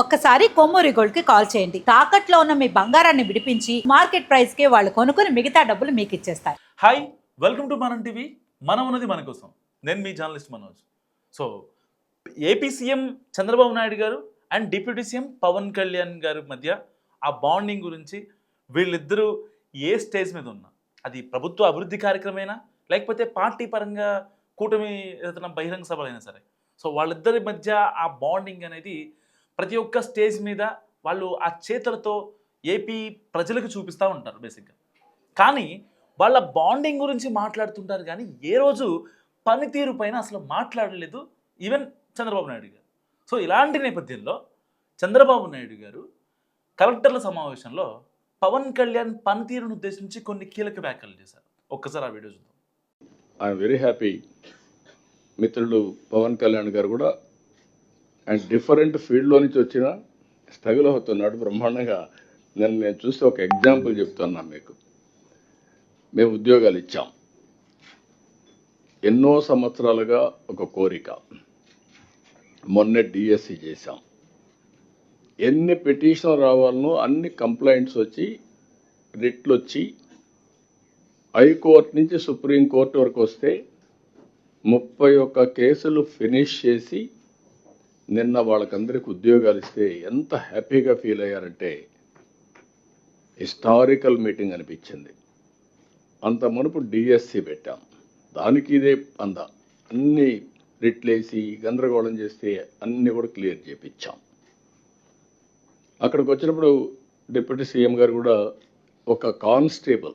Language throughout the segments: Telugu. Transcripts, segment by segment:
ఒక్కసారి కొమ్మూరి గోల్డ్కి కాల్ చేయండి. తాకట్లో ఉన్న మీ బంగారాన్ని విడిపించి మార్కెట్ ప్రైస్కి వాళ్ళు కొనుక్కుని మిగతా డబ్బులు మీకు ఇచ్చేస్తారు. హాయ్ వెల్కమ్ టు మనం టీవీ. మనం ఉన్నది మన కోసం. నేను మీ journalist Manoj. So AP CM Chandrababu Naidu గారు and deputy CM Pawan Kalyan గారి మధ్య ఆ బాండింగ్ గురించి వీళ్ళిద్దరూ ఏ స్టేజ్ మీద ఉన్నా అది ప్రభుత్వ అభివృద్ధి కార్యక్రమేనా? లేకపోతే పార్టీ పరంగా కూటమి ఏదైనా బహిరంగ సభలైనా సరే. సో వాళ్ళిద్దరి మధ్య ఆ బాండింగ్ అనేది ప్రతి ఒక్క స్టేజ్ మీద వాళ్ళు ఆ చేతులతో ఏపీ ప్రజలకు చూపిస్తూ ఉంటారు బేసిక్గా కానీ వాళ్ళ బాండింగ్ గురించి మాట్లాడుతుంటారు కానీ ఏ రోజు పనితీరు పైన అసలు మాట్లాడలేదు ఈవెన్ చంద్రబాబు నాయుడు గారు. సో ఇలాంటి నేపథ్యంలో చంద్రబాబు నాయుడు గారు కలెక్టర్ల సమావేశంలో పవన్ కళ్యాణ్ పనితీరును ఉద్దేశించి కొన్ని కీలక వ్యాఖ్యలు చేశారు. ఒక్కసారి ఆ వీడియో చూద్దాం. ఐఎమ్ వెరీ హ్యాపీ మిత్రుడు పవన్ కళ్యాణ్ గారు కూడా అండ్ డిఫరెంట్ ఫీల్డ్లో నుంచి వచ్చిన స్ట్రగుల్ అవుతున్నాడు బ్రహ్మాండంగా. నేను నేను చూస్తే ఒక ఎగ్జాంపుల్ చెప్తున్నా మీకు. మేము ఉద్యోగాలు ఇచ్చాం. ఎన్నో సంవత్సరాలుగా ఒక కోరిక. మొన్న డిఎస్సి చేశాం. ఎన్ని పిటిషన్ రావాలనో అన్ని కంప్లైంట్స్ వచ్చి రిట్లు వచ్చి హైకోర్టు నుంచి సుప్రీంకోర్టు వరకు వస్తే ముప్పై ఒక్క కేసులు ఫినిష్ చేసి నిన్న వాళ్ళకందరికి ఉద్యోగాలు ఇస్తే ఎంత హ్యాపీగా ఫీల్ అయ్యారంటే హిస్టారికల్ మీటింగ్ అనిపించింది. అంత మునుపు డిఎస్సి పెట్టాం. దానికి ఇదే అంద అన్ని రిట్లేసి గందరగోళం చేస్తే అన్నీ కూడా క్లియర్ చేపించాం. అక్కడికి వచ్చినప్పుడు డిప్యూటీ సీఎం గారు కూడా ఒక కానిస్టేబుల్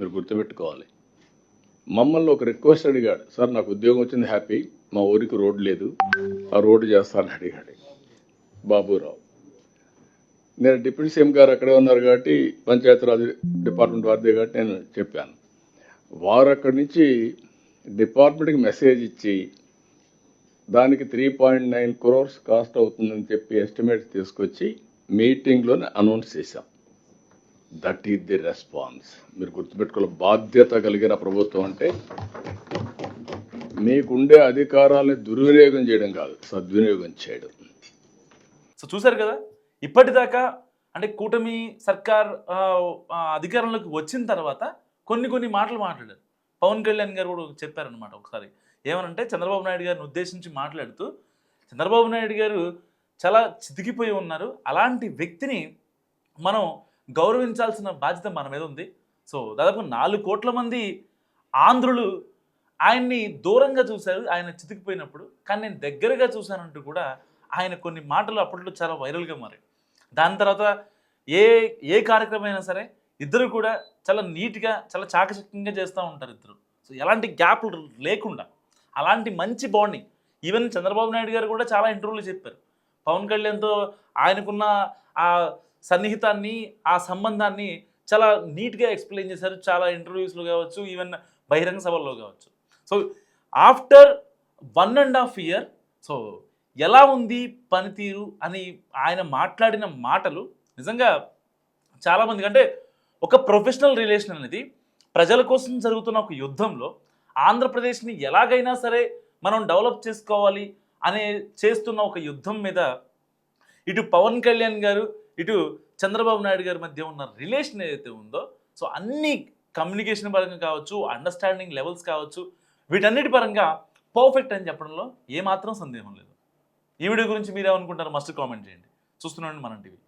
మీరు గుర్తుపెట్టుకోవాలి మమ్మల్ని ఒక రిక్వెస్ట్ అడిగాడు. సార్ నాకు ఉద్యోగం వచ్చింది హ్యాపీ మా ఊరికి రోడ్ లేదు. ఆ రోడ్డు చేస్తానని అడిగాడు. బాబురావు నేను డిప్యూటీ సీఎం గారు అక్కడే ఉన్నారు కాబట్టి పంచాయతీరాజ్ డిపార్ట్మెంట్ వారిదే కాబట్టి నేను చెప్పాను. వారు అక్కడి నుంచి డిపార్ట్మెంట్కి మెసేజ్ ఇచ్చి దానికి three point nine crores cost అవుతుందని చెప్పి ఎస్టిమేట్స్ తీసుకొచ్చి మీటింగ్లోనే అనౌన్స్ చేశాం. దట్ ఈస్ ది రెస్పాన్స్ మీరు గుర్తుపెట్టుకోవాలి బాధ్యత కలిగిన ప్రభుత్వం అంటే మీకుండే అధికారాలని దుర్వినియోగం చేయడం కాదు సద్వినియోగం చేయడం. సో చూశారు కదా ఇప్పటిదాకా అంటే కూటమి సర్కార్ అధికారంలోకి వచ్చిన తర్వాత కొన్ని కొన్ని మాటలు మాట్లాడారు. పవన్ కళ్యాణ్ గారు కూడా చెప్పారనమాట ఒకసారి. ఏమనంటే చంద్రబాబు నాయుడు గారిని ఉద్దేశించి మాట్లాడుతూ చంద్రబాబు నాయుడు గారు చాలా చితికిపోయి ఉన్నారు. అలాంటి వ్యక్తిని మనం గౌరవించాల్సిన బాధ్యత మన మీద ఉంది. సో దాదాపు నాలుగు కోట్ల మంది ఆంధ్రులు ఆయన్ని దూరంగా చూశారు ఆయన చితికిపోయినప్పుడు. కానీ నేను దగ్గరగా చూశానంటూ కూడా ఆయన కొన్ని మాటలు అప్పట్లో చాలా వైరల్గా మారాయి. దాని తర్వాత ఏ ఏ కార్యక్రమం అయినా సరే ఇద్దరు కూడా చాలా నీట్గా చాలా చాకచక్యంగా చేస్తూ ఉంటారు ఇద్దరు. సో ఎలాంటి గ్యాప్లు లేకుండా అలాంటి మంచి బాండింగ్. ఈవెన్ చంద్రబాబు నాయుడు గారు కూడా చాలా ఇంటర్వ్యూలు చెప్పారు. పవన్ కళ్యాణ్తో ఆయనకున్న ఆ సన్నిహితాన్ని ఆ సంబంధాన్ని చాలా నీట్గా ఎక్స్ప్లెయిన్ చేశారు. చాలా ఇంటర్వ్యూస్లో కావచ్చు ఈవెన్ బహిరంగ సభల్లో కావచ్చు. So after one and half year so ఎలా ఉంది పనితీరు అని ఆయన మాట్లాడిన మాటలు నిజంగా చాలామంది అంటే ఒక ప్రొఫెషనల్ రిలేషన్ అనేది ప్రజల కోసం జరుగుతున్న ఒక యుద్ధంలో ఆంధ్రప్రదేశ్ని ఎలాగైనా సరే మనం డెవలప్ చేసుకోవాలి అనే చేస్తున్న ఒక యుద్ధం మీద ఇటు పవన్ కళ్యాణ్ గారు ఇటు చంద్రబాబు నాయుడు గారి మధ్య ఉన్న రిలేషన్ ఏదైతే ఉందో సో అన్ని కమ్యూనికేషన్ పరంగా కావచ్చు అండర్స్టాండింగ్ లెవెల్స్ కావచ్చు వీటన్నిటి పరంగా పర్ఫెక్ట్ అని చెప్పడంలో ఏమాత్రం సందేహం లేదు. ఈ వీడియో గురించి మీరేమనుకుంటారు మస్ట్ కామెంట్ చేయండి. చూస్తున్నాండి మనం టీవీ